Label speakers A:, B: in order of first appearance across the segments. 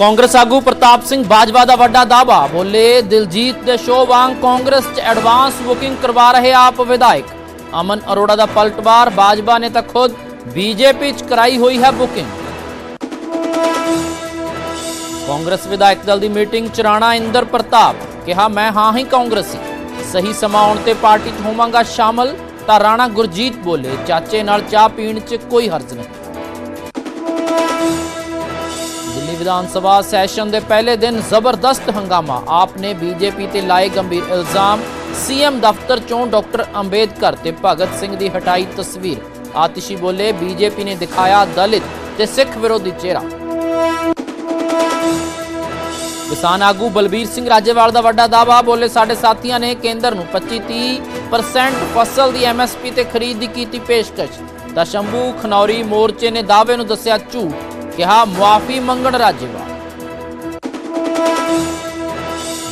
A: ਕਾਂਗਰਸ ਆਗੂ ਪ੍ਰਤਾਪ ਸਿੰਘ ਬਾਜਵਾ ਦਾ ਵੱਡਾ ਦਾਅਵਾ, ਬੋਲੇ, ਦਿਲਜੀਤ ਦੇ ਸ਼ੋਅ ਵਾਂਗ ਕਾਂਗਰਸ 'ਚ ਐਡਵਾਂਸ ਬੁਕਿੰਗ ਕਰਵਾ ਰਹੇ ਆਪ ਵਿਧਾਇਕ। ਅਮਨ ਅਰੋੜਾ ਦਾ ਪਲਟਵਾਰ, ਬਾਜਵਾ ਨੇ ਤਾਂ ਖੁਦ ਬੀਜੇਪੀ 'ਚ ਕਰਾਈ ਹੋਈ ਹੈ ਬੁਕਿੰਗ ਕਾਂਗਰਸ ਵਿਧਾਇਕ ਦਲ ਦੀ ਮੀਟਿੰਗ ਚ ਰਾਣਾ ਇੰਦਰ ਪ੍ਰਤਾਪ ਕਿਹਾ, ਮੈਂ ਹਾਂ ਹੀ ਕਾਂਗਰਸੀ। ਸਹੀ ਸਮਾਂ ਆਉਣ ਤੇ ਪਾਰਟੀ 'ਚ ਹੋਵਾਂਗਾ ਸ਼ਾਮਲ। ਤਾਂ ਰਾਣਾ ਗੁਰਜੀਤ ਬੋਲੇ, ਚਾਚੇ ਨਾਲ ਚਾਹ ਪੀਣ 'ਚ ਕੋਈ ਹਰਜ ਨਹੀਂ। ਵਿਧਾਨ ਸਭਾ ਸੈਸ਼ਨ ਦੇ ਪਹਿਲੇ ਦਿਨ ਜ਼ਬਰਦਸਤ ਹੰਗਾਮਾ। ਆਪ ਨੇ ਬੀਜੇਪੀ ਤੇ ਲਾਏ ਗੰਭੀਰ ਇਲਜ਼ਾਮ। ਸੀਐਮ ਦਫ਼ਤਰ ਚੋਂ ਡਾਕਟਰ ਅੰਬੇਦਕਰ ਤੇ ਭਗਤ ਸਿੰਘ ਦੀ ਹਟਾਈ ਤਸਵੀਰ। ਆਤਿਸ਼ੀ ਬੋਲੇ, ਬੀਜੇਪੀ ਨੇ ਦਿਖਾਇਆ ਦਲਿਤ ਤੇ ਸਿੱਖ ਵਿਰੋਧੀ ਚਿਹਰਾ। ਕਿਸਾਨ ਆਗੂ ਬਲਬੀਰ ਸਿੰਘ ਰਾਜੇਵਾਲ ਦਾ ਵੱਡਾ ਦਾਅਵਾ, ਬੋਲੇ, ਸਾਡੇ ਸਾਥੀਆਂ ਨੇ ਕੇਂਦਰ ਨੂੰ 25-30% ਫਸਲ ਦੀ ਐਮਐਸਪੀ ਤੇ ਖਰੀਦ ਦੀ ਕੀਤੀ ਪੇਸ਼ਕਸ਼। ਤਾਂ ਸ਼ੰਭੂ ਖਨੌਰੀ ਮੋਰਚੇ ਨੇ ਦਾਅਵੇ ਨੂੰ ਦੱਸਿਆ ਝੂਠ। ਕਿਹਾ, ਮੁਆਫੀ ਮੰਗਣ ਰਾਜੇਵਾਲ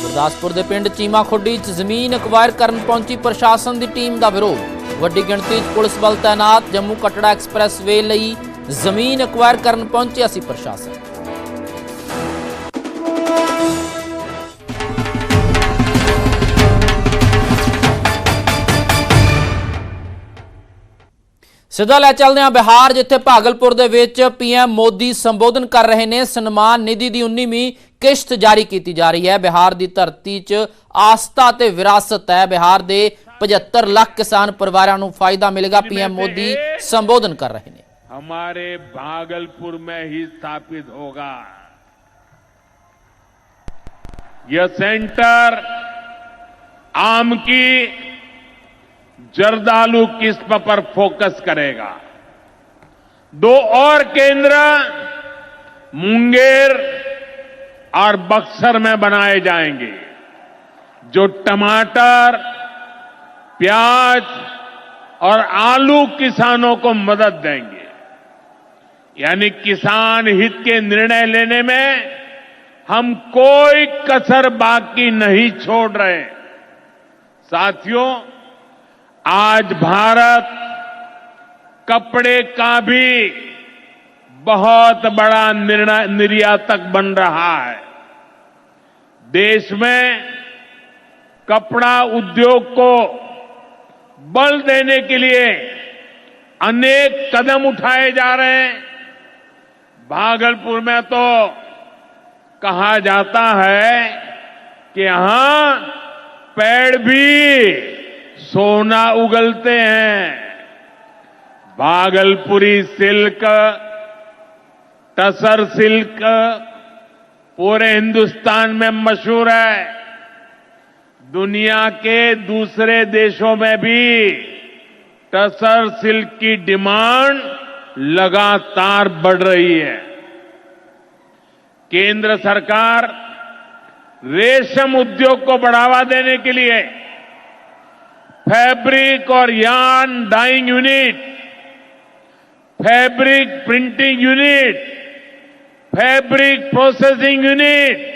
A: ਗੁਰਦਾਸਪੁਰ ਦੇ ਪਿੰਡ ਚੀਮਾ ਖੁੱਡੀ 'ਚ ਜ਼ਮੀਨ ਅਕਵਾਇਰ ਕਰਨ ਪਹੁੰਚੀ ਪ੍ਰਸ਼ਾਸਨ ਦੀ ਟੀਮ ਦਾ ਵਿਰੋਧ। ਵੱਡੀ ਗਿਣਤੀ 'ਚ ਪੁਲਿਸ ਬਲ ਤਾਇਨਾਤ ਜੰਮੂ ਕਟੜਾ ਐਕਸਪ੍ਰੈਸਵੇ ਲਈ ਜ਼ਮੀਨ ਅਕਵਾਇਰ ਕਰਨ ਪਹੁੰਚਿਆ ਸੀ ਪ੍ਰਸ਼ਾਸਨ। ਸਿੱਧਾ ਲੈ ਚੱਲਦੇ ਹਾਂ ਬਿਹਾਰ ਜਿੱਥੇ ਭਾਗਲਪੁਰ ਦੇ ਵਿੱਚ ਪੀਐਮ ਮੋਦੀ ਸੰਬੋਧਨ ਕਰ ਰਹੇ ਨੇ ਸਨਮਾਨ ਨਿਧੀ ਦੀ 19ਵੀਂ ਕਿਸ਼ਤ ਜਾਰੀ ਕੀਤੀ ਜਾ ਰਹੀ ਹੈ ਬਿਹਾਰ ਦੀ ਧਰਤੀ 'ਚ ਆਸਥਾ ਤੇ ਵਿਰਾਸਤ ਹੈ ਬਿਹਾਰ ਦੇ 75 ਲੱਖ ਕਿਸਾਨ ਪਰਿਵਾਰਾਂ ਨੂੰ ਫਾਇਦਾ ਮਿਲੇਗਾ ਪੀਐਮ ਮੋਦੀ ਸੰਬੋਧਨ ਕਰ ਰਹੇ ਨੇ
B: हमारे भागलपुर में ही स्थापित होगा यह सेंटर आम की जर्दालू किस्म पर फोकस करेगा। दो और केंद्र मुंगेर और बक्सर में बनाए जाएँगे, जो टमाटर, प्याज और आलू किसानों को मदद देंगे। यानी किसान हित के निर्णय लेने में हम कोई कसर बाकी नहीं छोड़ रहे साथियों आज भारत कपड़े का भी बहुत बड़ा निर्यातक बन रहा है। देश में कपड़ा उद्योग को बल देने के लिए अनेक कदम उठाए जा रहे हैं। भागलपुर में तो कहा जाता है कि यहाँ पेड़ भी सोना उगलते हैं। भागलपुरी सिल्क टसर सिल्क, पूरे हिंदुस्तान में मशहूर है। दुनिया के दूसरे देशों में भी टसर सिल्क की डिमांड लगातार बढ़ रही है। केंद्र सरकार रेशम उद्योग को बढ़ावा देने के लिए फैब्रिक और yarn dyeing unit fabric printing unit fabric processing unit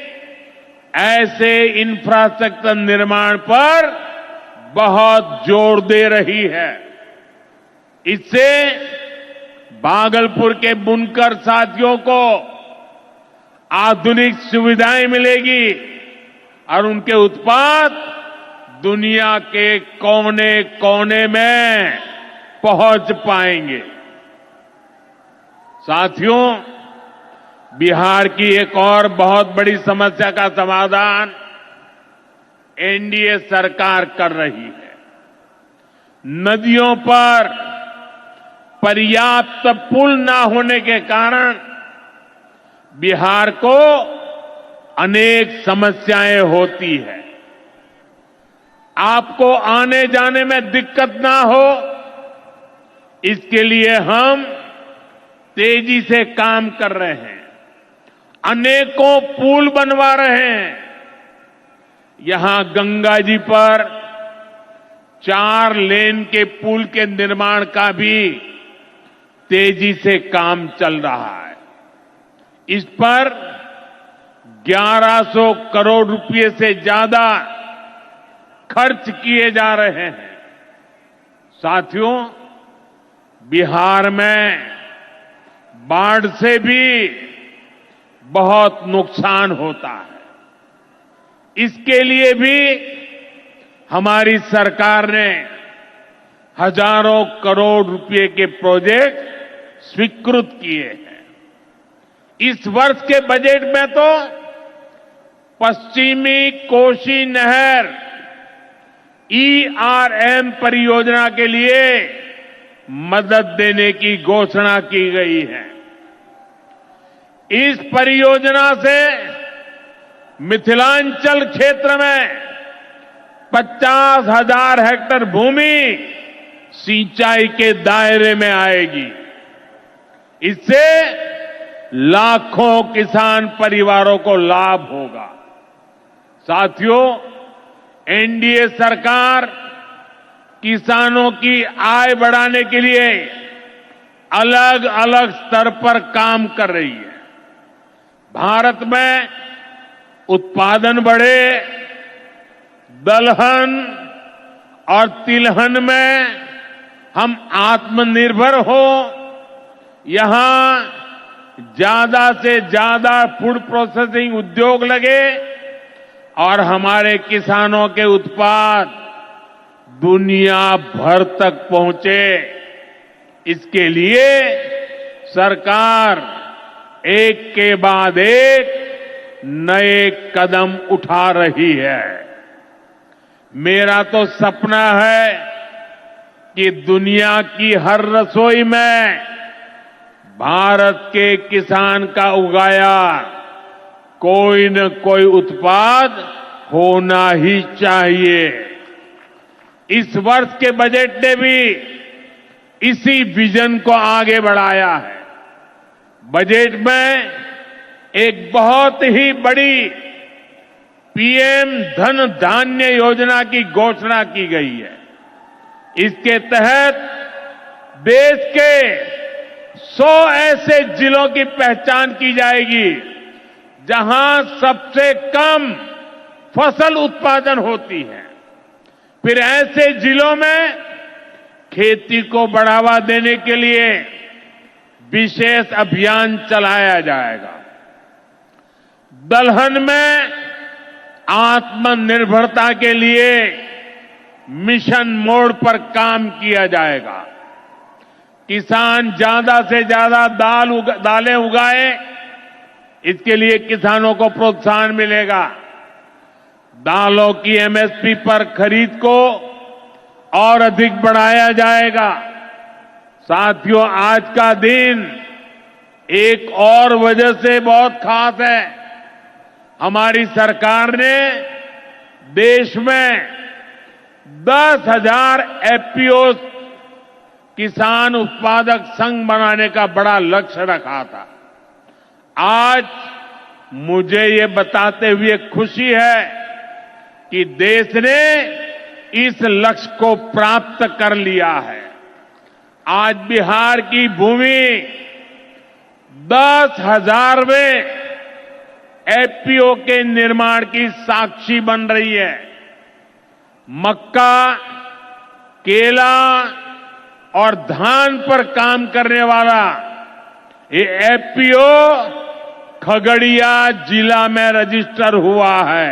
B: ऐसे इंफ्रास्ट्रक्चर निर्माण पर बहुत ज़ोर दे रही है। इससे भागलपुर के बुनकर साथियों को आधुनिक सुविधाएँ मिलेगी और उनके उत्पाद दुनिया के कोने कोने में पहुँच पाएँगे। साथियों, बिहार की एक और बहुत बड़ी समस्या का समाधान एनडीए सरकार कर रही है। नदियों पर पर्याप्त पुल न होने के कारण बिहार को अनेक समस्याएँ होती है। आपको आने जाने में दिक्कत ना हो, इसके लिए हम तेज़ी से काम कर रहे हैं। अनेकों पुल बनवा रहे हैं। यहाँ गंगा जी पर चार लेन के पुल के निर्माण का भी तेज़ी से काम चल रहा है। इस पर 1100 करोड़ रुपए से ज़्यादा खर्च किए जा रहे हैं। साथियों, बिहार में बाढ़ से भी बहुत नुकसान होता है। इसके लिए भी हमारी सरकार ने हज़ारों करोड़ रुपए के प्रोजेक्ट स्वीकृत किए हैं। इस वर्ष के बजट में तो पश्चिमी कोशी नहर ईआरएम परियोजना के लिए मदद देने की घोषणा की गई है। इस परियोजना से मिथिलांचल क्षेत्र में पचास हज़ार हेक्टेयर भूमि सिंचाई के दायरे में आएगी। इससे लाखों किसान परिवारों को लाभ होगा। साथियों एनडीए सरकार किसानों की आय बढ़ाने के लिए अलग अलग स्तर पर काम कर रही है। भारत में उत्पादन बढ़े, दलहन और तिलहन में हम आत्मनिर्भर हो। यहाँ ज़्यादा से ज़्यादा फ़ूड प्रोसेसिंग उद्योग लगे और हमारे किसानों के उत्पाद दुनिया भर तक पहुँचे। इसके लिए सरकार एक के बाद एक नए कदम उठा रही है। मेरा तो सपना है कि दुनिया की हर रसोई में भारत के किसान का उगाया कोई न कोई उत्पाद होना ही चाहिए। इस वर्ष के बजट ने भी इसी विजन को आगे बढ़ाया है। बजट में एक बहुत ही बड़ी पीएम धन धान्य योजना की घोषणा की गई है। इसके तहत देश के 100 ऐसे जिलों की पहचान की जाएगी। जहाँ सबसे कम फ़सल उत्पादन होती है। फिर ऐसे जिलों में खेती को बढ़ावा देने के लिए विशेष अभियान चलाया जाएगा। दलहन में आत्मनिर्भरता के लिए मिशन मोड पर काम किया जाएगा। किसान ज़्यादा से ज़्यादा दाल उगा, दालें उगाए इसके लिए किसानों को प्रोत्साहन मिलेगा। दालों की एमएसपी पर खरीद को और अधिक बढ़ाया जाएगा। साथियों, आज का दिन एक और वजह से बहुत खास है। हमारी सरकार ने देश में दस हज़ार एफपीओ किसान उत्पादक संघ बनाने का बड़ा लक्ष्य रखा था। आज मुझे ये बताते हुए खुशी है कि देश ने इस लक्ष्य को प्राप्त कर लिया है। आज बिहार की भूमि दस हजारवें एफपीओ के निर्माण की साक्षी बन रही है। मक्का, केला और धान पर काम करने वाला ये एफपीओ खगड़िया जिला में रजिस्टर हुआ है।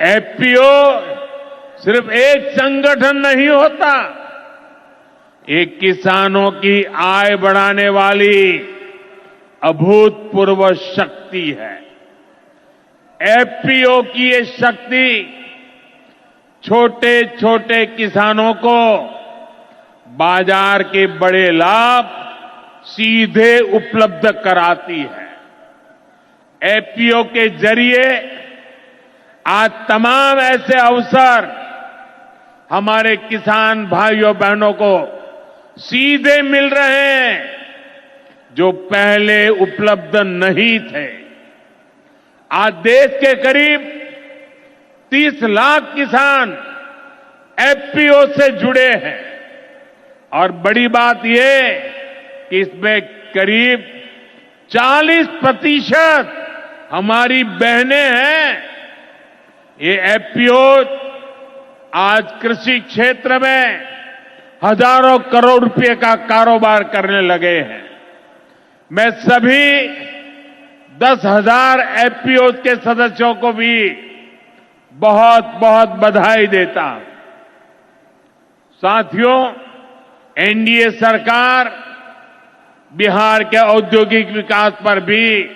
B: एफपीओ सिर्फ़ एक संगठन नहीं होता, एक किसानों की आय बढ़ाने वाली अभूतपूर्व शक्ति है। एफपीओ की ये शक्ति छोटे छोटे किसानों को बाज़ार के बड़े लाभ सीधे उपलब्ध कराती है। एपीओ के ज़रिए आज तमाम ऐसे अवसर हमारे किसान भाइयों बहनों को सीधे मिल रहे हैं जो पहले उपलब्ध नहीं थे। आज देश के करीब 30 लाख किसान एफपीओ से जुड़े हैं। और बड़ी बात यह कि इसमें करीब 40 प्रतिशत हमारी बहनें हैं। ये एफपीओ आज कृषि क्षेत्र में हज़ारों करोड़ रुपए का कारोबार करने लगे हैं। मैं सभी दस हज़ार एफपीओ के सदस्यों को भी बहुत बहुत बधाई देता हूँ। साथियों, एनडीए सरकार बिहार के औद्योगिक विकास पर भी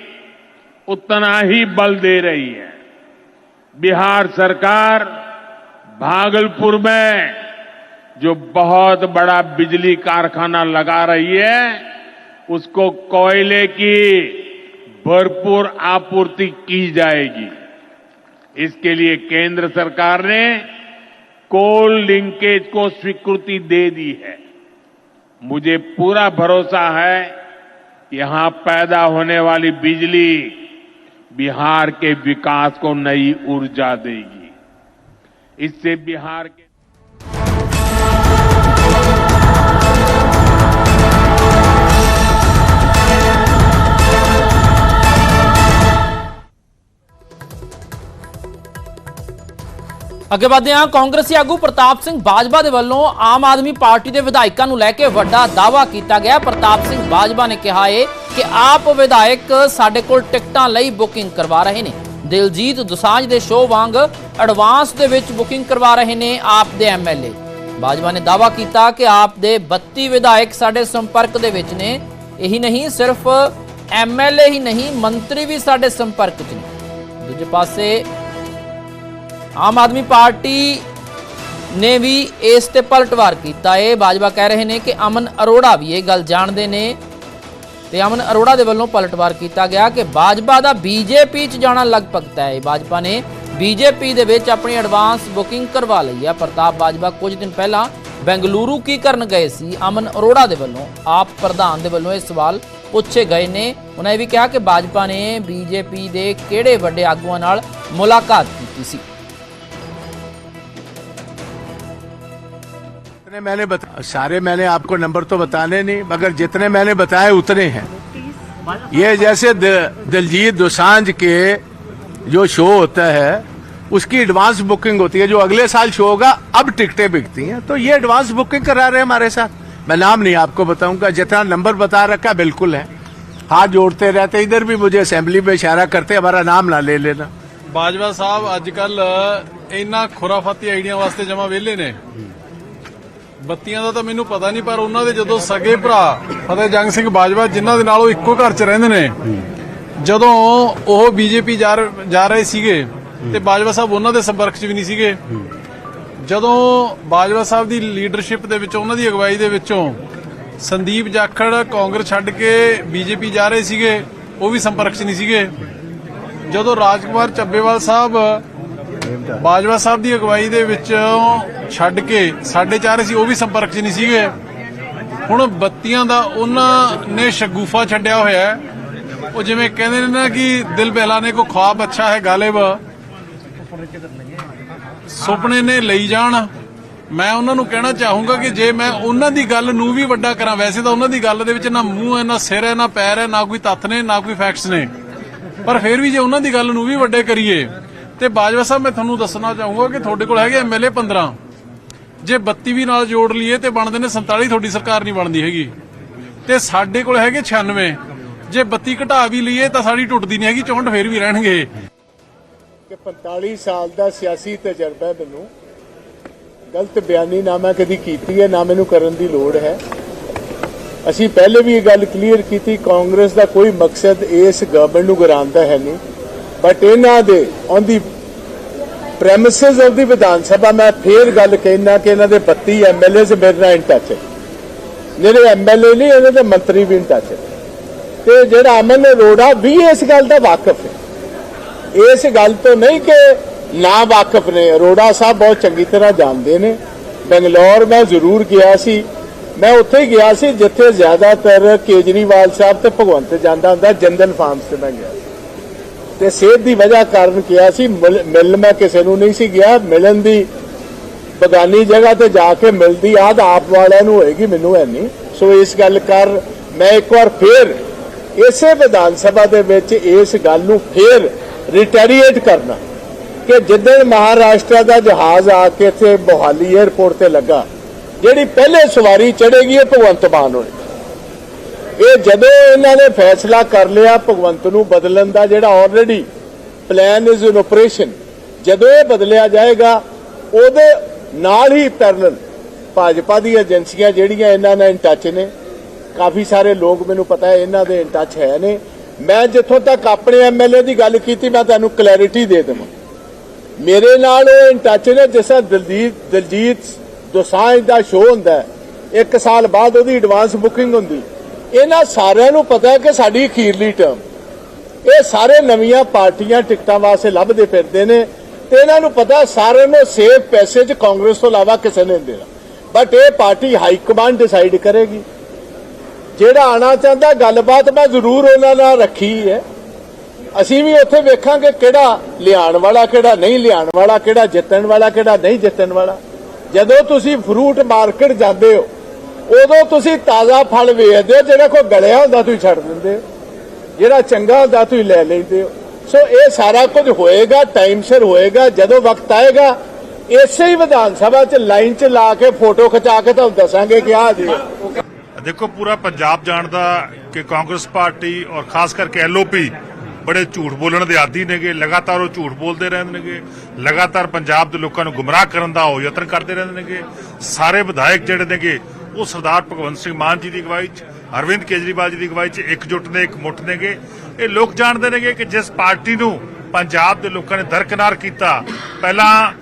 B: उतना ही बल दे रही है। बिहार सरकार भागलपुर में जो बहुत बड़ा बिजली कारखाना लगा रही है, उसको कोयले की भरपूर आपूर्ति की जाएगी। इसके लिए केंद्र सरकार ने कोल लिंकेज को स्वीकृति दे दी है। मुझे पूरा भरोसा है, यहाँ पैदा होने वाली बिजली बिहार के विकास को नई ऊर्जा देगी। इससे बिहार के
A: ਅੱਗੇ ਵਧਦੇ ਹਾਂ, ਕਾਂਗਰਸੀ ਆਗੂ ਪ੍ਰਤਾਪ ਸਿੰਘ ਬਾਜਵਾ ਦੇ ਵੱਲੋਂ ਆਮ ਆਦਮੀ ਪਾਰਟੀ ਦੇ ਵਿਧਾਇਕਾਂ ਨੂੰ ਲੈ ਕੇ ਵੱਡਾ ਦਾਅਵਾ ਕੀਤਾ ਗਿਆ। ਪ੍ਰਤਾਪ ਸਿੰਘ ਬਾਜਵਾ ਨੇ ਕਿਹਾ ਹੈ ਕਿ ਆਪ ਵਿਧਾਇਕ ਸਾਡੇ ਕੋਲ ਟਿਕਟਾਂ ਲਈ ਬੁਕਿੰਗ ਕਰਵਾ ਰਹੇ ਨੇ। ਦਿਲਜੀਤ ਦੁਸਾਂਝ ਦੇ ਸ਼ੋਅ ਵਾਂਗ ਐਡਵਾਂਸ ਦੇ ਵਿੱਚ ਬੁਕਿੰਗ ਕਰਵਾ ਰਹੇ ਨੇ ਆਪ ਦੇ ਐਮਐਲਏ ਬਾਜਵਾ ਨੇ ਦਾਅਵਾ ਕੀਤਾ ਕਿ ਆਪ ਦੇ 32 ਵਿਧਾਇਕ ਸਾਡੇ ਸੰਪਰਕ ਦੇ ਵਿੱਚ ਨੇ। ਇਹੀ ਨਹੀਂ, ਸਿਰਫ ਐਮਐਲਏ ਹੀ ਨਹੀਂ, ਮੰਤਰੀ ਵੀ ਸਾਡੇ ਸੰਪਰਕ 'ਚ ਨੇ। ਦੂਜੇ ਪਾਸੇ ਆਮ ਆਦਮੀ ਪਾਰਟੀ ਨੇ ਵੀ ਇਸ ਤੇ ਪਲਟਵਾਰ ਕੀਤਾ। ਹੈ ਬਾਜਵਾ ਕਹਿ ਰਹੇ ਨੇ ਕਿ ਅਮਨ ਅਰੋੜਾ ਵੀ ਇਹ ਗੱਲ ਜਾਣਦੇ ਨੇ ਤੇ ਅਮਨ ਅਰੋੜਾ ਦੇ ਵੱਲੋਂ ਪਲਟਵਾਰ ਕੀਤਾ ਗਿਆ ਕਿ ਬਾਜਵਾ ਦਾ ਬੀਜੇਪੀ 'ਚ ਜਾਣਾ ਲਗਭਗ ਤੈਅ ਹੈ। ਬਾਜਵਾ ਨੇ ਬੀਜੇਪੀ ਦੇ ਵਿੱਚ ਆਪਣੀ ਐਡਵਾਂਸ ਬੁਕਿੰਗ ਕਰਵਾ ਲਈ ਹੈ। ਪ੍ਰਤਾਪ ਬਾਜਵਾ ਕੁਝ ਦਿਨ ਪਹਿਲਾਂ ਬੈਂਗਲੁਰੂ ਕੀ ਕਰਨ ਗਏ ਸੀ? ਅਮਨ ਅਰੋੜਾ ਦੇ ਵੱਲੋਂ, ਆਪ ਪ੍ਰਧਾਨ ਦੇ ਵੱਲੋਂ ਇਹ ਸਵਾਲ ਪੁੱਛੇ ਗਏ ਨੇ। ਉਹਨਾਂ ਇਹ ਵੀ ਕਿਹਾ ਕਿ ਬਾਜਪਾ ਨੇ ਬੀਜੇਪੀ ਦੇ ਕਿਹੜੇ ਵੱਡੇ ਆਗੂਆਂ ਨਾਲ ਮੁਲਾਕਾਤ ਕੀਤੀ ਸੀ।
C: जितने मैंने बता सारे मैंने आपको नंबर तो बताने नहीं मगर जितने मैंने बताए उतने हैं ये जैसे द- दिलजीत दोसांझ के जो शो होता है उसकी एडवांस बुकिंग होती है जो अगले साल शो होगा अब टिकटें बिकती हैं तो ये एडवांस बुकिंग करा रहे हैं हमारे साथ मैं नाम नहीं आपको बताऊंगा जितना नंबर बता रखा बिल्कुल है हाथ जोड़ते रहते इधर भी मुझे असेंबली में इशारा करते हमारा नाम ना ले लेना
D: ਬਾਜਵਾ ਸਾਹਿਬ ਅੱਜ ਕੱਲ ਇਹਨਾਂ ਖੁਰਾਫਾਤੀ ਆਈਡੀਆਂ ਵਾਸਤੇ ਜਮਾ ਵਿਹਲੇ ਨੇ ਬੱਤੀਆਂ ਦਾ ਤਾਂ ਮੈਨੂੰ ਪਤਾ ਨਹੀਂ, ਪਰ ਉਹਨਾਂ ਦੇ ਜਦੋਂ ਸਗੇ ਭਰਾ ਫਤਿਹ ਜੰਗ ਸਿੰਘ ਬਾਜਵਾ, ਜਿਨ੍ਹਾਂ ਦੇ ਨਾਲ ਉਹ ਇੱਕੋ ਘਰ 'ਚ ਰਹਿੰਦੇ ਨੇ, ਜਦੋਂ ਉਹ ਬੀਜੇਪੀ ਜਾ ਰ- ਜਾ ਰਹੇ ਸੀਗੇ ਤੇ ਬਾਜਵਾ ਸਾਹਿਬ ਉਹਨਾਂ ਦੇ ਸੰਪਰਕ 'ਚ ਵੀ ਨਹੀਂ ਸੀਗੇ, ਜਦੋਂ ਬਾਜਵਾ ਸਾਹਿਬ ਦੀ ਲੀਡਰਸ਼ਿਪ ਦੇ ਵਿੱਚ, ਉਹਨਾਂ ਦੀ ਅਗਵਾਈ ਦੇ ਵਿੱਚੋਂ ਸੰਦੀਪ ਜਾਖੜ ਕਾਂਗਰਸ ਛੱਡ ਕੇ ਬੀਜੇਪੀ ਜਾ ਰਹੇ ਸੀਗੇ, ਉਹ ਵੀ ਸੰਪਰਕ 'ਚ ਨਹੀਂ ਸੀਗੇ, ਜਦੋਂ ਰਾਜਕੁਮਾਰ ਚੱਬੇਵਾਲ ਸਾਹਿਬ ਬਾਜਵਾ ਸਾਹਿਬ ਦੀ ਅਗਵਾਈ ਦੇ ਵਿੱਚ ਛੱਡ ਕੇ ਸਾਡੇ ਚਾਰੇ ਸੀ ਉਹ ਵੀ ਸੰਪਰਕ 'ਚ ਨਹੀਂ ਸੀਗੇ। ਹੁਣ ਬੱਤੀਆਂ ਦਾ ਉਹਨਾਂ ਨੇ ਸ਼ਗੂਫਾ ਛੱਡਿਆ ਹੋਇਆ ਹੈ। ਉਹ ਜਿਵੇਂ ਕਹਿੰਦੇ ਨੇ ਨਾ ਕਿ ਦਿਲ ਬਹਿਲਾਨੇ ਕੋ ਖੁਆਬ ਅੱਛਾ ਹੈ ਗਾਲਿਬ। ਸੁਪਨੇ ਨੇ ਲਈ ਜਾਣ। ਮੈਂ ਉਹਨਾਂ ਨੂੰ ਕਹਿਣਾ ਚਾਹੂੰਗਾ ਕਿ ਜੇ ਮੈਂ ਉਹਨਾਂ ਦੀ ਗੱਲ ਨੂੰ ਵੀ ਵੱਡਾ ਕਰਾਂ, ਵੈਸੇ ਤਾਂ ਉਹਨਾਂ ਦੀ ਗੱਲ ਦੇ ਵਿੱਚ ਨਾ ਮੂੰਹ ਹੈ, ਨਾ ਸਿਰ ਹੈ, ਨਾ ਪੈਰ ਹੈ, ਨਾ ਕੋਈ ਤੱਥ ਨੇ, ਨਾ ਕੋਈ ਫੈਕਟਸ ਨੇ। ਪਰ ਫਿਰ ਵੀ ਜੇ ਉਹਨਾਂ ਦੀ ਗੱਲ ਨੂੰ ਵੀ ਵੱਡੇ ਕਰੀਏ ਤੇ ਬਾਜਵਾ ਸਾਹਿਬ, ਮੈਂ ਤੁਹਾਨੂੰ ਦੱਸਣਾ ਚਾਹੂੰਗਾ ਕਿ ਤੁਹਾਡੇ ਕੋਲ ਹੈਗੇ ਐਮਐਲਏ 15 ਜੇ 32 ਵੀ ਨਾਲ ਜੋੜ ਲਈਏ ਤੇ ਬਣਦੇ ਨੇ 47 ਤੁਹਾਡੀ ਸਰਕਾਰ ਨਹੀਂ ਬਣਦੀ ਹੈਗੀ। ਤੇ ਸਾਡੇ ਕੋਲ ਹੈਗੇ 96 ਜੇ 32 ਘਟਾ ਵੀ ਲਈਏ ਤਾਂ ਸਾਡੀ ਟੁੱਟਦੀ ਨਹੀਂ ਹੈਗੀ 64 ਫੇਰ ਵੀ ਰਹਿਣਗੇ।
C: ਕਿ 45 ਸਾਲ ਦਾ ਸਿਆਸੀ ਤਜਰਬਾ ਮੈਨੂੰ। ਗਲਤ ਬਿਆਨੀ ਨਾ ਮੈਂ ਕਦੀ ਕੀਤੀ ਹੈ, ਨਾ ਮੈਨੂੰ ਕਰਨ ਦੀ ਲੋੜ ਹੈ। ਅਸੀਂ ਪਹਿਲੇ ਵੀ ਇਹ ਗੱਲ ਕਲੀਅਰ ਕੀਤੀ, ਕਾਂਗਰਸ ਦਾ ਕੋਈ ਮਕਸਦ ਇਸ ਗਵਰਨਮੈਂਟ ਨੂੰ ਗਿਰਾਉਣ ਦਾ ਹੈ ਨਹੀਂ। ਬਟ ਇਹਨਾਂ ਦੇ on the premises of the Vidhan Sabha ਮੈਂ ਫੇਰ ਗੱਲ ਕਹਿਣਾ ਕਿ ਇਹਨਾਂ ਦੇ 32 ਐਮਐਲਏਜ਼ ਮੇਰੇ ਨਾਲ ਇਨ ਟੱਚ ਹੈ। ਜਿਹੜੇ ਐਮਐਲਏ ਨਹੀਂ ਇਹਨਾਂ ਦੇ ਮੰਤਰੀ ਵੀ ਇਨ ਟੱਚ ਹੈ। ਤੇ ਜਿਹੜਾ ਅਮਨ ਅਰੋੜਾ ਵੀ ਇਸ ਗੱਲ ਦਾ ਵਾਕਿਫ ਹੈ। ਇਸ ਗੱਲ ਤੋਂ ਨਹੀਂ ਕਿ ਨਾ ਵਾਕਿਫ ਨੇ। ਅਰੋੜਾ ਸਾਹਿਬ ਬਹੁਤ ਚੰਗੀ ਤਰ੍ਹਾਂ ਜਾਣਦੇ ਨੇ। ਬੰਗਲੌਰ ਮੈਂ ਜ਼ਰੂਰ ਗਿਆ ਸੀ। ਮੈਂ ਉੱਥੇ ਹੀ ਗਿਆ ਸੀ, ਜਿੱਥੇ ਜ਼ਿਆਦਾਤਰ ਕੇਜਰੀਵਾਲ ਸਾਹਿਬ ਤੇ ਭਗਵੰਤ ਜਾਂਦਾ ਹੁੰਦਾ ਜੰਦਨ ਫਾਰਮਸ ਤੇ ਮੈਂ ਗਿਆ ਤੇ ਸਿਹਤ ਦੀ ਵਜ੍ਹਾ ਕਾਰਨ ਕਿਹਾ ਸੀ, ਮਿਲ ਮਿਲਣ ਮੈਂ ਕਿਸੇ ਨੂੰ ਨਹੀਂ ਸੀ ਗਿਆ, ਮਿਲਣ ਦੀ ਬਗਾਨੀ ਜਗ੍ਹਾ ਤੇ ਜਾ ਕੇ ਮਿਲਦੀ ਆਦ ਆਪ ਵਾਲਿਆਂ ਨੂੰ ਹੋਏਗੀ, ਮੈਨੂੰ ਹੈ ਨਹੀਂ। ਸੋ ਇਸ ਗੱਲ ਕਰ ਮੈਂ ਇੱਕ ਵਾਰ ਫੇਰ ਇਸੇ ਵਿਧਾਨ ਸਭਾ ਦੇ ਵਿੱਚ ਇਸ ਗੱਲ ਨੂੰ ਫੇਰ ਰਿਟੈਰੀਏਟ ਕਰਨਾ ਕਿ ਜਿੱਦਣ ਮਹਾਰਾਸ਼ਟਰ ਦਾ ਜਹਾਜ਼ ਆ ਕੇ ਇੱਥੇ ਮੋਹਾਲੀ 에ਅਰਪੋਰਟ ਤੇ ਲੱਗਾ, ਜਿਹੜੀ ਪਹਿਲੇ ਸਵਾਰੀ ਚੜੇਗੀ ਉਹ ਭਗਵੰਤ ਮਾਨ ਹੋਏ। ਇਹ ਜਦੋਂ ਇਹਨਾਂ ਨੇ ਫੈਸਲਾ ਕਰ ਲਿਆ ਭਗਵੰਤ ਨੂੰ ਬਦਲਣ ਦਾ ਜਿਹੜਾ already plan is in operation ਜਦੋਂ ਇਹ ਬਦਲਿਆ ਜਾਏਗਾ ਉਹਦੇ ਨਾਲ ਹੀ ਪੈਰਲਲ ਭਾਜਪਾ ਦੀ ਏਜੰਸੀਆਂ ਜਿਹੜੀਆਂ ਇਹਨਾਂ ਨਾਲ ਇਨ ਟੱਚ ਨੇ। ਕਾਫੀ ਸਾਰੇ ਲੋਕ ਮੈਨੂੰ ਪਤਾ ਹੈ ਇਹਨਾਂ ਦੇ ਇਨ ਟੱਚ ਹੈ ਨੇ। ਮੈਂ ਜਿੱਥੋਂ ਤੱਕ ਆਪਣੇ ਐਮਐਲਏ ਦੀ ਗੱਲ ਕੀਤੀ ਮੈਂ ਤੁਹਾਨੂੰ ਕਲੈਰਿਟੀ ਦੇ ਦੇਵਾਂ। ਮੇਰੇ ਨਾਲ ਉਹ ਇਨ ਟੱਚ ਨੇ ਜਿਸ ਤਰ੍ਹਾਂ ਦਲਜੀਤ ਦਲਜੀਤ ਦੋਸਾਂਝ ਦਾ ਸ਼ੋਅ ਹੁੰਦਾ ਹੈ, ਇੱਕ ਸਾਲ ਬਾਅਦ ਉਹਦੀ ਐਡਵਾਂਸ ਬੁਕਿੰਗ ਹੁੰਦੀ। ਇਹਨਾਂ ਸਾਰਿਆਂ ਨੂੰ ਪਤਾ ਹੈ ਕਿ ਸਾਡੀ ਅਖੀਰਲੀ ਟਰਮ ਇਹ ਸਾਰੇ ਨਵੀਆਂ ਪਾਰਟੀਆਂ ਟਿਕਟਾਂ ਵਾਸਤੇ ਲੱਭਦੇ ਫਿਰਦੇ ਨੇ ਤੇ ਇਹਨਾਂ ਨੂੰ ਪਤਾ ਸਾਰਿਆਂ ਨੂੰ ਸੇਫ ਪੈਸੇ 'ਚ ਕਾਂਗਰਸ ਤੋਂ ਇਲਾਵਾ ਕਿਸੇ ਨੇ ਦੇਣਾ। ਬਟ ਇਹ ਪਾਰਟੀ ਹਾਈ ਕਮਾਂਡ ਡਿਸਾਈਡ ਕਰੇਗੀ। ਜਿਹੜਾ ਆਣਾ ਚਾਹੁੰਦਾ, ਗੱਲਬਾਤ ਮੈਂ ਜ਼ਰੂਰ ਉਹਨਾਂ ਨਾਲ ਰੱਖੀ ਹੈ। ਅਸੀਂ ਵੀ ਉੱਥੇ ਵੇਖਾਂਗੇ ਕਿਹੜਾ ਲਿਆਉਣ ਵਾਲਾ, ਕਿਹੜਾ ਨਹੀਂ ਲਿਆਉਣ ਵਾਲਾ, ਕਿਹੜਾ ਜਿੱਤਣ ਵਾਲਾ, ਕਿਹੜਾ ਨਹੀਂ ਜਿੱਤਣ ਵਾਲਾ। ਜਦੋਂ ਤੁਸੀਂ ਫਰੂਟ ਮਾਰਕੀਟ ਜਾਂਦੇ ਹੋ ਉਦੋਂ ਤੁਸੀਂ ਤਾਜ਼ਾ ਫਲ ਵੇਚਦੇ ਹੋ, ਜਿਹੜਾ ਕੋਈ ਗਲਿਆ ਹੁੰਦਾ ਤੁਸੀਂ ਛੱਡ ਦਿੰਦੇ ਹੋ। ਜਿਹੜਾ ਚੰਗਾ ਹੁੰਦਾ ਤੁਸੀਂ ਲੈ ਲੈਂਦੇ ਹੋ। ਸੋ ਇਹ ਸਾਰਾ ਕੁਝ ਹੋਏਗਾ ਟਾਈਮ ਸਿਰ ਹੋਏਗਾ, ਜਦੋਂ ਵਕਤ ਆਏਗਾ, ਇਸੇ ਹੀ ਵਿਧਾਨ ਸਭਾ 'ਚ ਲਾਈਨ 'ਚ ਲਾ ਕੇ ਫੋਟੋ ਖਿਚਾ ਕੇ ਤੁਹਾਨੂੰ ਦੱਸਾਂਗੇ ਕਿ ਆਹ ਜੀ
E: ਦੇਖੋ, ਪੂਰਾ ਪੰਜਾਬ ਜਾਣਦਾ ਕਿ ਕਾਂਗਰਸ ਪਾਰਟੀ ਔਰ ਖਾਸ ਕਰਕੇ ਐਲਓਪੀ ਬੜੇ ਝੂਠ ਬੋਲਣ ਦੇ ਆਦੀ ਨੇਗੇ, ਲਗਾਤਾਰ ਉਹ ਝੂਠ ਬੋਲਦੇ ਰਹਿੰਦੇ ਨੇਗੇ, ਲਗਾਤਾਰ ਪੰਜਾਬ ਦੇ ਲੋਕਾਂ ਨੂੰ ਗੁੰਮਰਾਹ ਕਰਨ ਦਾ ਉਹ ਯਤਨ ਕਰਦੇ ਰਹਿੰਦੇ ਨੇਗੇ। ਸਾਰੇ ਵਿਧਾਇਕ ਜਿਹੜੇ ਨੇਗੇ ਉਹ ਸਰਦਾਰ ਭਗਵੰਤ ਸਿੰਘ ਮਾਨ ਜੀ ਦੀ ਅਗਵਾਈ 'ਚ, ਅਰਵਿੰਦ ਕੇਜਰੀਵਾਲ ਜੀ ਦੀ ਅਗਵਾਈ 'ਚ ਇਕਜੁੱਟ ਨੇ, ਇੱਕ ਮੁੱਠ ਨੇਗੇ। ਇਹ ਲੋਕ ਜਾਣਦੇ ਨੇਗੇ ਕਿ ਜਿਸ ਪਾਰਟੀ ਨੂੰ ਪੰਜਾਬ ਦੇ ਲੋਕਾਂ ਨੇ ਦਰਕਨਾਰ ਕੀਤਾ, ਪਹਿਲਾਂ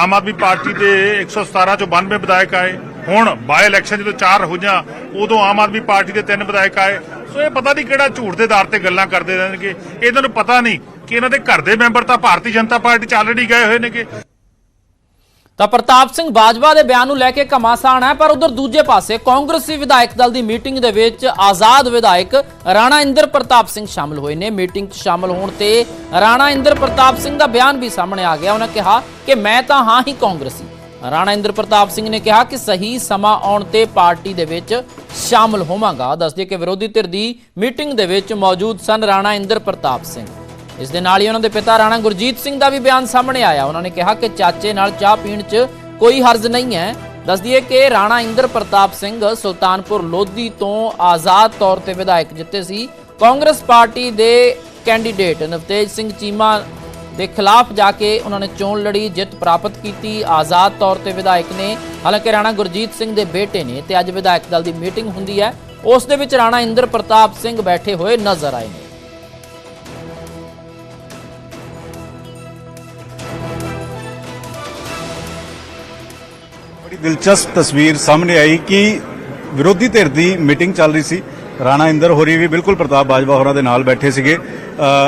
E: ਆਮ ਆਦਮੀ ਪਾਰਟੀ ਦੇ 117 ਚੋਂ 92 ਵਿਧਾਇਕ ਆਏ, ਹੁਣ ਬਾਈ ਇਲੈਕਸ਼ਨ ਜਦੋਂ ਚਾਰ ਹੋਈਆਂ ਉਦੋਂ ਆਮ ਆਦਮੀ ਪਾਰਟੀ ਦੇ ਤਿੰਨ ਵਿਧਾਇਕ ਆਏ। ਸੋ ਇਹ ਪਤਾ ਨਹੀਂ ਕਿਹੜਾ ਝੂਠ ਦੇ ਆਧਾਰ ਤੇ ਗੱਲਾਂ ਕਰਦੇ ਰਹਿਣਗੇ। ਇਹਨਾਂ ਨੂੰ ਪਤਾ ਨਹੀਂ ਕਿ ਇਹਨਾਂ ਦੇ ਘਰ ਦੇ ਮੈਂਬਰ ਤਾਂ ਭਾਰਤੀ ਜਨਤਾ ਪਾਰਟੀ ਚ ਆਲਰੇਡੀ ਗਏ ਹੋਏ ਨੇਗੇ।
A: ਤਾਂ ਪ੍ਰਤਾਪ ਸਿੰਘ ਬਾਜਵਾ ਦੇ ਬਿਆਨ ਨੂੰ ਲੈ ਕੇ ਘਮਾਸਾਨ ਹੈ, ਪਰ ਉਧਰ ਦੂਜੇ ਪਾਸੇ ਕਾਂਗਰਸੀ ਵਿਧਾਇਕ ਦਲ ਦੀ ਮੀਟਿੰਗ ਦੇ ਵਿੱਚ ਆਜ਼ਾਦ ਵਿਧਾਇਕ ਰਾਣਾ ਇੰਦਰ ਪ੍ਰਤਾਪ ਸਿੰਘ ਸ਼ਾਮਲ ਹੋਏ ਨੇ। ਮੀਟਿੰਗ 'ਚ ਸ਼ਾਮਲ ਹੋਣ ਤੇ ਰਾਣਾ ਇੰਦਰ ਪ੍ਰਤਾਪ ਸਿੰਘ ਦਾ ਬਿਆਨ ਵੀ ਸਾਹਮਣੇ ਆ ਗਿਆ। ਉਹਨਾਂ ਕਿਹਾ ਕਿ ਮੈਂ ਤਾਂ ਹਾਂ ਹੀ ਕਾਂਗਰਸੀ। ਰਾਣਾ ਇੰਦਰ ਪ੍ਰਤਾਪ ਸਿੰਘ ਨੇ ਕਿਹਾ ਕਿ ਸਹੀ ਸਮਾਂ ਆਉਣ ਤੇ ਪਾਰਟੀ ਦੇ ਵਿੱਚ ਸ਼ਾਮਲ ਹੋਵਾਂਗਾ। ਦੱਸਦੇ ਕਿ ਵਿਰੋਧੀ ਧਿਰ ਦੀ ਮੀਟਿੰਗ ਦੇ ਵਿੱਚ ਮੌਜੂਦ ਸਨ ਰਾਣਾ ਇੰਦਰ ਪ੍ਰਤਾਪ ਸਿੰਘ। ਇਸ ਦੇ ਨਾਲ ਹੀ ਉਹਨਾਂ ਦੇ ਪਿਤਾ ਰਾਣਾ ਗੁਰਜੀਤ ਸਿੰਘ ਦਾ ਵੀ ਬਿਆਨ ਸਾਹਮਣੇ ਆਇਆ। ਉਹਨਾਂ ਨੇ ਕਿਹਾ ਕਿ ਚਾਚੇ ਨਾਲ ਚਾਹ ਪੀਣ 'ਚ ਕੋਈ ਹਰਜ਼ ਨਹੀਂ ਹੈ। ਦੱਸ ਦਈਏ ਕਿ ਰਾਣਾ ਇੰਦਰ ਪ੍ਰਤਾਪ ਸਿੰਘ ਸੁਲਤਾਨਪੁਰ ਲੋਧੀ ਤੋਂ ਆਜ਼ਾਦ ਤੌਰ ਤੇ ਵਿਧਾਇਕ ਜਿੱਤੇ ਸੀ। ਕਾਂਗਰਸ ਪਾਰਟੀ ਦੇ ਕੈਂਡੀਡੇਟ ਨਵਤੇਜ ਸਿੰਘ ਚੀਮਾ ਦੇ ਖਿਲਾਫ ਜਾ ਕੇ ਉਹਨਾਂ ਨੇ ਚੋਣ ਲੜੀ, ਜਿੱਤ ਪ੍ਰਾਪਤ ਕੀਤੀ। ਆਜ਼ਾਦ ਤੌਰ ਤੇ ਵਿਧਾਇਕ ਨੇ, ਹਾਲਾਂਕਿ ਰਾਣਾ ਗੁਰਜੀਤ ਸਿੰਘ ਦੇ ਬੇਟੇ ਨੇ ਤੇ ਅੱਜ ਵਿਧਾਇਕ ਦਲ ਦੀ ਮੀਟਿੰਗ ਹੁੰਦੀ ਹੈ। ਉਸ ਦੇ ਵਿੱਚ ਰਾਣਾ ਇੰਦਰ ਪ੍ਰਤਾਪ ਸਿੰਘ ਬੈਠੇ ਹੋਏ ਨਜ਼ਰ ਆਏ ਨੇ।
F: ਦਿਲਚਸਪ ਤਸਵੀਰ ਸਾਹਮਣੇ ਆਈ ਕਿ ਵਿਰੋਧੀ ਧਿਰ ਦੀ ਮੀਟਿੰਗ ਚੱਲ ਰਹੀ ਸੀ। ਰਾਣਾ ਇੰਦਰ ਹੋਰੀ ਵੀ ਬਿਲਕੁਲ ਪ੍ਰਤਾਪ ਬਾਜਵਾ ਹੋਰਾਂ ਦੇ ਨਾਲ ਬੈਠੇ ਸੀਗੇ।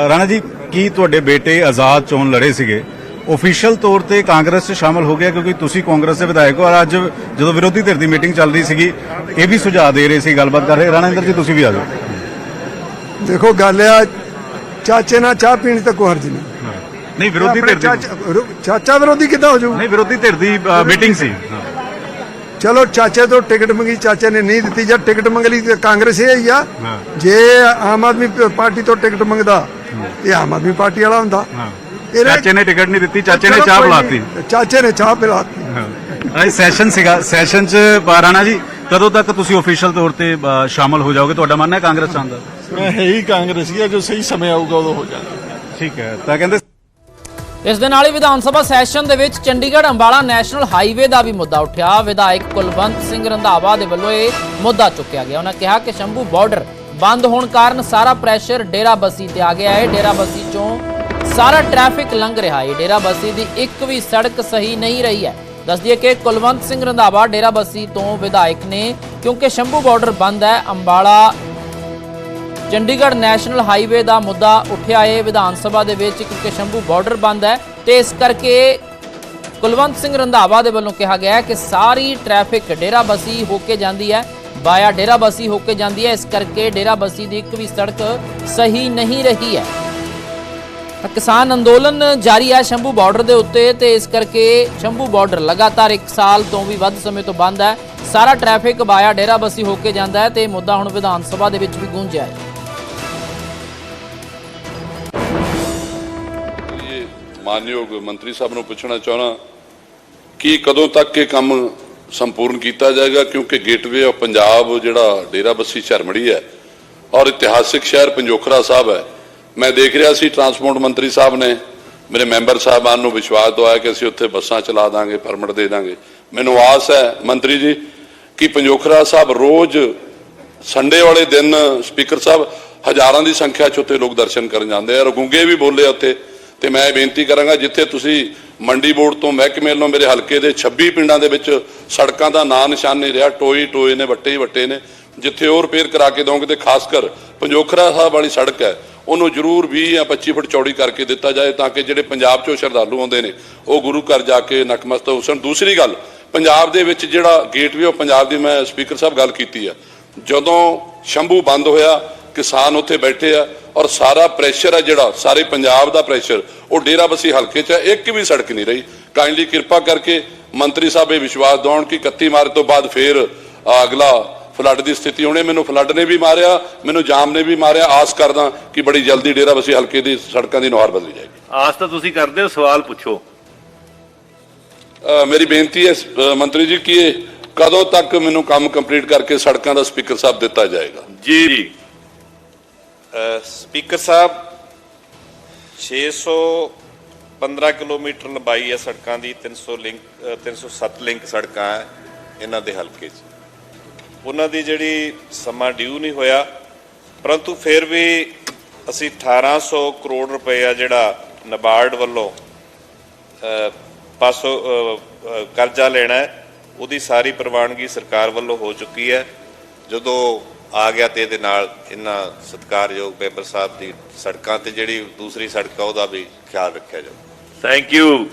F: ਰਾਣਾ ਜੀ ਕੀ ਤੁਹਾਡੇ ਬੇਟੇ ਆਜ਼ਾਦ ਚੋਣ ਲੜੇ ਸੀਗੇ? ਅਫੀਸ਼ੀਅਲ ਤੌਰ ਤੇ ਕਾਂਗਰਸ 'ਚ ਸ਼ਾਮਲ ਹੋ ਗਿਆ ਕਿਉਂਕਿ ਤੁਸੀਂ ਕਾਂਗਰਸ ਦੇ ਵਿਧਾਇਕ ਹੋ ਔਰ ਅੱਜ ਜਦੋਂ ਵਿਰੋਧੀ ਧਿਰ ਦੀ ਮੀਟਿੰਗ ਚੱਲ ਰਹੀ ਸੀਗੀ ਇਹ ਵੀ ਸੁਝਾਅ ਦੇ ਰਹੇ ਸੀ ਗੱਲਬਾਤ ਕਰ ਰਹੇ। ਰਾਣਾ ਇੰਦਰ ਜੀ ਤੁਸੀਂ ਵੀ ਆ ਜਾਓ।
G: ਦੇਖੋ ਗੱਲ ਆ ਚਾਚੇ ਨਾਲ ਚਾਹ ਪੀਣ ਤੇ ਕੋਈ ਹਰਜ ਨਹੀਂ।
F: ਨਹੀਂ ਵਿਰੋਧੀ ਧਿਰ
G: ਚਾਚਾ ਵਿਰੋਧੀ ਕਿੱਦਾਂ ਹੋ ਜਾਊ?
F: ਨਹੀਂ ਵਿਰੋਧੀ ਧਿਰ ਦੀ ਮੀਟਿੰਗ ਸੀ।
G: ਚਲੋ ਚਾਚੇ ਤੋਂ ਟਿਕਟ ਮੰਗੀ ਚਾਚੇ ਨੇ ਨਹੀਂ ਦਿੱਤੀ। ਜਦ ਟਿਕਟ ਮੰਗ ਲਈ ਤੇ ਕਾਂਗਰਸ ਇਹ ਹੀ ਆ।
F: ਹਾਂ।
G: ਜੇ ਆਮ ਆਦਮੀ ਪ- ਪਾਰਟੀ ਤੋਂ ਟਿਕਟ ਮੰਗਦਾ ਇਹ ਆਮ ਆਦਮੀ ਪਾਰਟੀ ਵਾਲਾ ਹੁੰਦਾ। ਇਹਨੇ-
F: ਚਾਚੇ ਨੇ ਟਿਕਟ ਨਹੀਂ ਦਿੱਤੀ ਚਾਚੇ ਨੇ
G: ਚਲੋ
F: ਚਾਹ
G: ਕੋਈ
F: ਬੁਲਾਤੀ
G: ਚਾਚੇ ਨੇ ਚਾਹ ਪਿਲਾਤੀ
F: ਅੱਜ ਸੈਸ਼ਨ ਸੀਗਾ ਸੈਸ਼ਨ 'ਚ ਅ, ਰਾਣਾ ਜੀ ਕਦੋਂ ਤੱਕ ਤੁਸੀਂ ਅਫੀਸ਼ੀਅਲ ਤੌਰ ਤੇ ਅ, ਸ਼ਾਮਲ ਹੋ ਜਾਓਗੇ ਤੁਹਾਡਾ ਮੰਨਣਾ ਹੈ ਕਾਂਗਰਸ ਚ ਆਉਣ ਦਾ?
H: ਮੈਂ ਹੈ ਹੀ ਕਾਂਗਰਸੀ ਆ ਜੋ ਸਹੀ ਸਮੇਂ ਆਊਗਾ ਉਦੋਂ ਹੋ ਜਾਣਾ।
F: ਠੀਕ ਹੈ। ਤਾਂ ਕਹਿੰਦੇ
A: ਇਸ ਦੇ ਨਾਲ ਹੀ ਵਿਧਾਨ ਸਭਾ ਸੈਸ਼ਨ ਦੇ ਵਿੱਚ ਚੰਡੀਗੜ੍ਹ ਅੰਬਾਲਾ ਨੈਸ਼ਨਲ ਹਾਈਵੇ ਦਾ ਵੀ ਮੁੱਦਾ ਉੱਠਿਆ। ਵਿਧਾਇਕ ਕੁਲਵੰਤ ਸਿੰਘ ਰੰਧਾਵਾ ਦੇ ਵੱਲੋਂ ਇਹ ਮੁੱਦਾ ਚੁੱਕਿਆ ਗਿਆ। ਉਹਨਾਂ ਕਿਹਾ ਕਿ ਸ਼ੰਭੂ ਬਾਰਡਰ ਬੰਦ ਹੋਣ ਕਾਰਨ ਸਾਰਾ ਪ੍ਰੈਸ਼ਰ ਡੇਰਾਬੱਸੀ ਤੇ ਆ ਗਿਆ ਹੈ। ਡੇਰਾਬੱਸੀ ਚੋਂ ਸਾਰਾ ਟ੍ਰੈਫਿਕ ਲੰਘ ਰਿਹਾ ਹੈ। ਡੇਰਾਬੱਸੀ ਦੀ ਇੱਕ ਵੀ ਸੜਕ ਸਹੀ ਨਹੀਂ ਰਹੀ ਹੈ। ਦੱਸ ਦਈਏ ਕਿ ਕੁਲਵੰਤ ਸਿੰਘ ਰੰਧਾਵਾ ਡੇਰਾਬੱਸੀ ਤੋਂ ਵਿਧਾਇਕ ਨੇ, ਕਿਉਂਕਿ ਸ਼ੰਭੂ ਬਾਰਡਰ ਬੰਦ ਹੈ, ਅੰਬਾਲਾ ਚੰਡੀਗੜ੍ਹ ਨੈਸ਼ਨਲ ਹਾਈਵੇ ਦਾ ਮੁੱਦਾ ਉੱਠਿਆ ਹੈ ਵਿਧਾਨ ਸਭਾ ਦੇ ਵਿੱਚ ਕਿਉਂਕਿ ਸ਼ੰਭੂ ਬਾਰਡਰ ਬੰਦ ਹੈ ਤੇ ਇਸ ਕਰਕੇ ਕੁਲਵੰਤ ਸਿੰਘ ਰੰਧਾਵਾ ਦੇ ਵੱਲੋਂ ਕਿਹਾ ਗਿਆ ਕਿ ਸਾਰੀ ਟ੍ਰੈਫਿਕ ਡੇਰਾਬਸੀ ਹੋ ਕੇ ਜਾਂਦੀ ਹੈ ਬਾਇਆ ਡੇਰਾਬਸੀ ਹੋ ਕੇ ਜਾਂਦੀ ਹੈ। ਇਸ ਕਰਕੇ ਡੇਰਾਬਸੀ ਦੀ ਇੱਕ ਵੀ ਸੜਕ ਸਹੀ ਨਹੀਂ ਰਹੀ ਹੈ। ਕਿਸਾਨ ਅੰਦੋਲਨ ਜਾਰੀ ਹੈ ਸ਼ੰਭੂ ਬਾਰਡਰ ਦੇ ਉੱਤੇ ਤੇ ਇਸ ਕਰਕੇ ਸ਼ੰਭੂ ਬਾਰਡਰ ਲਗਾਤਾਰ 1 ਸਾਲ ਤੋਂ ਵੀ ਵੱਧ ਸਮੇਂ ਤੋਂ ਬੰਦ ਹੈ। ਸਾਰਾ ਟ੍ਰੈਫਿਕ ਬਾਇਆ ਡੇਰਾਬਸੀ ਹੋ ਕੇ ਜਾਂਦਾ ਹੈ ਤੇ ਮੁੱਦਾ ਹੁਣ ਵਿਧਾਨ ਸਭਾ ਦੇ ਵਿੱਚ ਵੀ ਗੂੰਜਿਆ ਹੈ।
I: ਮਾਨਯੋਗ ਮੰਤਰੀ ਸਾਹਿਬ ਨੂੰ ਪੁੱਛਣਾ ਚਾਹਣਾ ਕਿ ਕਦੋਂ ਤੱਕ ਇਹ ਕੰਮ ਸੰਪੂਰਨ ਕੀਤਾ ਜਾਏਗਾ? ਕਿਉਂਕਿ ਗੇਟਵੇ ਆਫ ਪੰਜਾਬ ਜਿਹੜਾ ਡੇਰਾ ਬੱਸੀ ਝਰਮੜੀ ਹੈ ਔਰ ਇਤਿਹਾਸਿਕ ਸ਼ਹਿਰ ਪੰਜੋਖਰਾ ਸਾਹਿਬ ਹੈ, ਮੈਂ ਦੇਖ ਰਿਹਾ ਸੀ ਟਰਾਂਸਪੋਰਟ ਮੰਤਰੀ ਸਾਹਿਬ ਨੇ ਮੇਰੇ ਮੈਂਬਰ ਸਾਹਿਬਾਨ ਨੂੰ ਵਿਸ਼ਵਾਸ ਦਵਾਇਆ ਕਿ ਅਸੀਂ ਉੱਥੇ ਬੱਸਾਂ ਚਲਾ ਦਾਂਗੇ, ਪਰਮਿਟ ਦੇ ਦਾਂਗੇ। ਮੈਨੂੰ ਆਸ ਹੈ ਮੰਤਰੀ ਜੀ ਕਿ ਪੰਜੋਖਰਾ ਸਾਹਿਬ ਰੋਜ਼ ਸੰਡੇ ਵਾਲੇ ਦਿਨ ਸਪੀਕਰ ਸਾਹਿਬ ਹਜ਼ਾਰਾਂ ਦੀ ਸੰਖਿਆ 'ਚ ਉੱਥੇ ਲੋਕ ਦਰਸ਼ਨ ਕਰਨ ਜਾਂਦੇ ਆ ਰਗੁੰਗੇ ਵੀ ਬੋਲੇ ਉੱਥੇ। ਤੇ ਮੈਂ ਬੇਨਤੀ ਕਰਾਂਗਾ ਜਿੱਥੇ ਤੁਸੀਂ ਮੰਡੀ ਬੋਰਡ ਤੋਂ ਮਹਿਕਮੇ ਵੱਲੋਂ ਮੇਰੇ ਹਲਕੇ ਦੇ 26 ਪਿੰਡਾਂ ਦੇ ਵਿੱਚ ਸੜਕਾਂ ਦਾ ਨਾਂ ਨਿਸ਼ਾਨ ਨਹੀਂ ਰਿਹਾ ਟੋਈ ਟੋਏ ਨੇ, ਵੱਟੇ ਹੀ ਵੱਟੇ ਨੇ, ਜਿੱਥੇ ਉਹ ਰਿਪੇਅਰ ਕਰਾ ਕੇ ਦੋਗੇ ਤੇ ਖਾਸ ਕਰ ਪੰਜੋਖਰਾ ਸਾਹਿਬ ਵਾਲੀ ਸੜਕ ਹੈ, ਉਹਨੂੰ ਜ਼ਰੂਰ 20 ਜਾਂ 25 ਫੁੱਟ ਚੌੜੀ ਕਰਕੇ ਦਿੱਤਾ ਜਾਏ ਤਾਂ ਕਿ ਜਿਹੜੇ ਪੰਜਾਬ 'ਚੋਂ ਸ਼ਰਧਾਲੂ ਆਉਂਦੇ ਨੇ, ਉਹ ਗੁਰੂ ਘਰ ਜਾ ਕੇ ਨਕਮਸਤਕ ਹੋ ਸਕਣ। ਦੂਸਰੀ ਗੱਲ, ਪੰਜਾਬ ਦੇ ਵਿੱਚ ਜਿਹੜਾ ਗੇਟਵੇ ਉਹ ਪੰਜਾਬ ਦੀ ਮੈਂ ਸਪੀਕਰ ਸਾਹਿਬ ਗੱਲ ਕੀਤੀ ਆ ਜਦੋਂ ਸ਼ੰਭੂ ਬੰਦ ਹੋਇਆ ਕਿਸਾਨ ਉੱਥੇ ਬੈਠੇ ਆ ਔਰ ਸਾਰਾ ਪ੍ਰੈਸ਼ਰ ਆ ਜਿਹੜਾ ਸਾਰੇ ਪੰਜਾਬ ਦਾ ਪ੍ਰੈਸ਼ਰ ਉਹ ਡੇਰਾ ਬਸੀ ਹਲਕੇ 'ਚ ਇੱਕ ਵੀ ਸੜਕ ਨਹੀਂ ਰਹੀ। ਕਾਈਂਡਲੀ ਕਿਰਪਾ ਕਰਕੇ ਮੰਤਰੀ ਸਾਹਿਬ ਇਹ ਵਿਸ਼ਵਾਸ ਦਿਵਾਉਣ ਕਿ 31 ਮਾਰਚ ਤੋਂ ਬਾਅਦ ਫੇਰ ਅਗਲਾ ਫਲੱਡ ਦੀ ਸਥਿਤੀ ਹੋਣੀ ਮੈਨੂੰ ਫਲੱਡ ਨੇ ਵੀ ਮਾਰਿਆ ਮੈਨੂੰ ਜਾਮ ਨੇ ਵੀ ਮਾਰਿਆ ਆਸ ਕਰਦਾ ਕਿ ਬੜੀ ਜਲਦੀ ਡੇਰਾ ਬਸੀ ਹਲਕੇ ਦੀ ਸੜਕਾਂ ਦੀ ਨੁਹਾਰ ਬਦਲੀ ਜਾਏਗੀ।
J: ਆਸ ਤਾਂ ਤੁਸੀਂ ਕਰਦੇ ਹੋ ਸਵਾਲ ਪੁੱਛੋ।
I: ਮੇਰੀ ਬੇਨਤੀ ਹੈ ਮੰਤਰੀ ਜੀ ਕਿ ਕਦੋਂ ਤੱਕ ਮੈਨੂੰ ਕੰਮ ਕੰਪਲੀਟ ਕਰਕੇ ਸੜਕਾਂ ਦਾ ਸਪੀਕਰ ਸਾਹਿਬ ਦਿੱਤਾ ਜਾਏਗਾ?
J: ਜੀ।
K: ਸਪੀਕਰ ਸਾਹਿਬ 615 ਕਿਲੋਮੀਟਰ ਲੰਬਾਈ ਹੈ ਸੜਕਾਂ ਦੀ 300 ਲਿੰਕ ਅ, 307 ਲਿੰਕ ਸੜਕਾਂ ਹੈ ਇਹਨਾਂ ਦੇ ਹਲਕੇ 'ਚ। ਉਹਨਾਂ ਦੀ ਜਿਹੜੀ ਸਮਾਂ ਡਿਊ ਨਹੀਂ ਹੋਇਆ ਪਰੰਤੂ ਫਿਰ ਵੀ ਅਸੀਂ 1800 ਕਰੋੜ ਰੁਪਏ ਆ ਜਿਹੜਾ ਨਬਾਰਡ ਵੱਲੋਂ ਪਾਸੋਂ ਕਰਜ਼ਾ ਲੈਣਾ ਹੈ ਉਹਦੀ ਸਾਰੀ ਪ੍ਰਵਾਨਗੀ ਸਰਕਾਰ ਵੱਲੋਂ ਹੋ ਚੁੱਕੀ ਹੈ। ਜਦੋਂ ਆ ਗਿਆ ਤੇ ਇਹਦੇ ਨਾਲ ਇਹਨਾਂ ਸਤਿਕਾਰਯੋਗ ਮੈਂਬਰ ਸਾਹਿਬ ਦੀ ਸੜਕਾਂ ਤੇ ਜਿਹੜੀ ਦੂਸਰੀ ਸੜਕ ਆ, ਉਹਦਾ ਵੀ ਖਿਆਲ ਰੱਖਿਆ ਜਾਊ।
J: Thank you